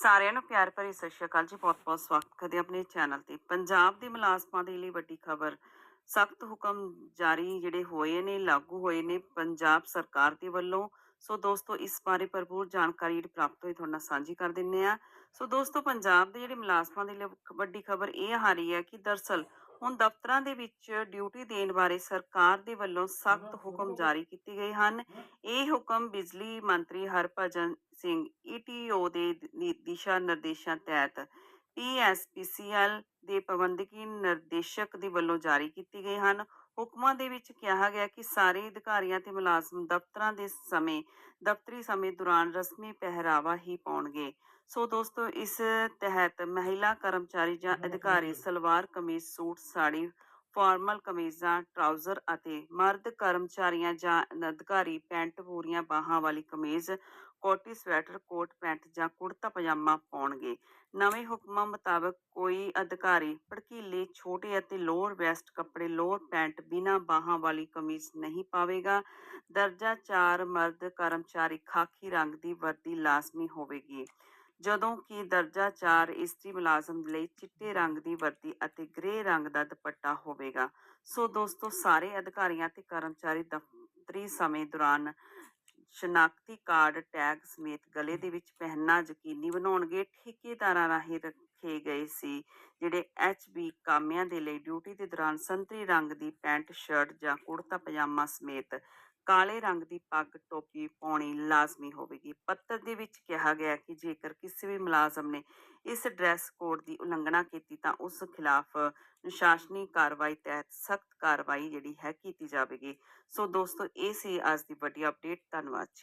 ਸਾਰਿਆਂ ਨੂੰ ਪਿਆਰ ਭਰੀ ਸਤਿ ਸ਼੍ਰੀ ਅਕਾਲ ਜੀ। ਬਹੁਤ-ਬਹੁਤ ਸਵਾਗਤ ਕਰਦੇ ਆਪਣੇ ਚੈਨਲ ਤੇ। ਪੰਜਾਬ ਦੇ ਮੁਲਾਜ਼ਮਾਂ ਦੇ ਲਈ ਵੱਡੀ ਖਬਰ, ਸਖਤ ਹੁਕਮ ਜਾਰੀ ਜਿਹੜੇ ਹੋਏ ਨੇ, ਲਾਗੂ ਹੋਏ ਨੇ ਪੰਜਾਬ ਸਰਕਾਰ ਦੇ ਵੱਲੋਂ। ਸੋ ਦੋਸਤੋ, ਇਸ ਬਾਰੇ ਭਰਪੂਰ ਜਾਣਕਾਰੀ ਪ੍ਰਾਪਤ ਹੋਈ ਤੁਹਾਡੇ ਨਾਲ ਸਾਂਝੀ ਕਰ ਦਿੰਨੇ ਆ ਸੋ ਦੋਸਤੋ, ਪੰਜਾਬ ਦੇ ਜਿਹੜੇ ਮੁਲਾਜ਼ਮਾਂ ਦੇ ਲਈ ਵੱਡੀ ਖਬਰ ਇਹ ਆ ਰਹੀ ਹੈ ਕਿ ਦਰਸਲ ਹੁਣ ਦਫ਼ਤਰਾਂ ਦੇ ਵਿੱਚ ਡਿਊਟੀ ਦੇਣ ਬਾਰੇ ਸਰਕਾਰ ਦੇ ਵੱਲੋਂ ਸਖਤ ਹੁਕਮ ਜਾਰੀ ਕੀਤੇ ਗਏ ਹਨ। ਇਹ ਹੁਕਮ ਬਿਜਲੀ ਮੰਤਰੀ ਹਰਭਜਨ ਸਿੰਘ ਈਟੀਓ ਦੇ ਦਿਸ਼ਾ ਨਿਰਦੇਸ਼ਾਂ ਤਹਿਤ ਪੀਐਸਪੀਸੀਐਲ ਦੇ ਪ੍ਰਬੰਧਕੀ ਨਿਰਦੇਸ਼ਕ ਦੇ ਵੱਲੋਂ ਜਾਰੀ ਕੀਤੇ ਗਏ ਹਨ। ਹੁਕਮਾਂ ਦੇ ਵਿੱਚ ਕਿਹਾ ਗਿਆ ਕਿ ਸਾਰੇ ਅਧਿਕਾਰੀਆਂ ਤੇ ਮੁਲਾਜ਼ਮ ਦਫ਼ਤਰਾਂ ਦੇ ਸਮੇਂ ਦਫ਼ਤਰੀ ਸਮੇਂ ਦੌਰਾਨ ਰਸਮੀ ਪਹਿਰਾਵਾ ਹੀ ਪਾਉਣਗੇ। ਸੋ ਦੋਸਤੋ ਇਸ ਤਹਿਤ ਮਹਿਲਾ ਕਰਮਚਾਰੀ ਜਾਂ ਅਧਿਕਾਰੀ ਸਲਵਾਰ ਕਮੀਜ਼ ਸੂਟ ਸਾੜੀ ਫਾਰਮਲ ਕਮੀਜ਼ਾਂ, ਟਰਾਊਜ਼ਰ ਅਤੇ ਮਰਦ ਕਰਮਚਾਰੀਆਂ ਜਾਂ ਅਧਿਕਾਰੀ ਪੈਂਟ ਪੂਰੀਆਂ ਬਾਹਾਂ ਵਾਲੀ ਕਮੀਜ਼, ਕੋਟੀ ਸਵੈਟਰ, ਕੋਟ ਪੈਂਟ ਜਾਂ ਕੁੜਤਾ ਪਜਾਮਾ ਪਾਉਣਗੇ। ਨਵੇਂ ਹੁਕਮਾਂ ਮੁਤਾਬਕ ਕੋਈ ਅਧਿਕਾਰੀ ਭੜਕੀਲੇ, ਛੋਟੇ ਅਤੇ ਲੋਅਰ ਵੈਸਟ ਕੱਪੜੇ, ਲੋਅਰ ਪੈਂਟ ਬਿਨਾਂ ਬਾਹਾਂ ਵਾਲੀ ਕਮੀਜ਼ ਨਹੀਂ ਪਾਵੇਗਾ। ਦਰਜਾ 4 ਮਰਦ ਕਰਮਚਾਰੀ ਖਾਕੀ ਰੰਗ ਦੀ ਵਰਦੀ ਲਾਜ਼ਮੀ ਹੋਵੇਗੀ। ਜਦੋਂ ਕਿ ਦਰਜਾ 4 ਇਸਤਰੀ ਮੁਲਾਜ਼ਮ ਲਈ ਚਿੱਟੇ ਰੰਗ ਦੀ ਵਰਦੀ ਅਤੇ ਗ੍ਰੇ ਰੰਗ ਦਾ ਦੁਪੱਟਾ ਹੋਵੇਗਾ। ਸੋ ਦੋਸਤੋ ਸਾਰੇ ਅਧਿਕਾਰੀਆਂ ਤੇ ਕਰਮਚਾਰੀ ਦਫ਼ਤਰੀ ਸਮੇਂ ਦੌਰਾਨ ਸ਼ਨਾਖਤੀ ਕਾਰਡ ਟੈਗ ਸਮੇਤ ਗਲੇ ਦੇ ਵਿੱਚ ਪਹਿਨਣਾ ਯਕੀਨੀ ਬਣਾਉਣਗੇ ਠੇਕੇਦਾਰਾਂ ਰਾਹੀਂ ਰੱਖੇ ਗਏ ਸੀ ਜਿਹੜੇ ਐਚਬੀ ਕਾਮਿਆਂ ਦੇ ਲਈ ਡਿਊਟੀ ਦੇ ਦੌਰਾਨ ਸੰਤਰੀ ਰੰਗ ਦੀ ਪੈਂਟ ਸ਼ਰਟ ਜਾਂ ਕੁੜਤਾ ਪਜਾਮਾ ਸਮੇਤ ਕਾਲੇ ਰੰਗ ਦੀ ਪੱਗ ਟੋਪੀ ਪਾਉਣੀ ਲਾਜ਼ਮੀ ਹੋਵੇਗੀ। ਪੱਤਰ ਦੇ ਵਿੱਚ ਕਿਹਾ ਗਿਆ ਕਿ ਜੇਕਰ ਕਿਸੇ ਵੀ ਮੁਲਾਜ਼ਮ ਨੇ ਇਸ ਡਰੈਸ ਕੋਡ ਦੀ ਉਲੰਘਣਾ ਕੀਤੀ ਤਾਂ ਉਸ ਖਿਲਾਫ ਅਨੁਸ਼ਾਸਨੀ ਕਾਰਵਾਈ ਤਹਿਤ ਸਖਤ ਕਾਰਵਾਈ ਜਿਹੜੀ ਹੈ ਕੀਤੀ ਜਾਵੇਗੀ। ਸੋ ਦੋਸਤੋ, ਇਹ ਸੀ ਅੱਜ ਦੀ ਵੱਡੀ ਅਪਡੇਟ ਧੰਨਵਾਦ ਜੀ।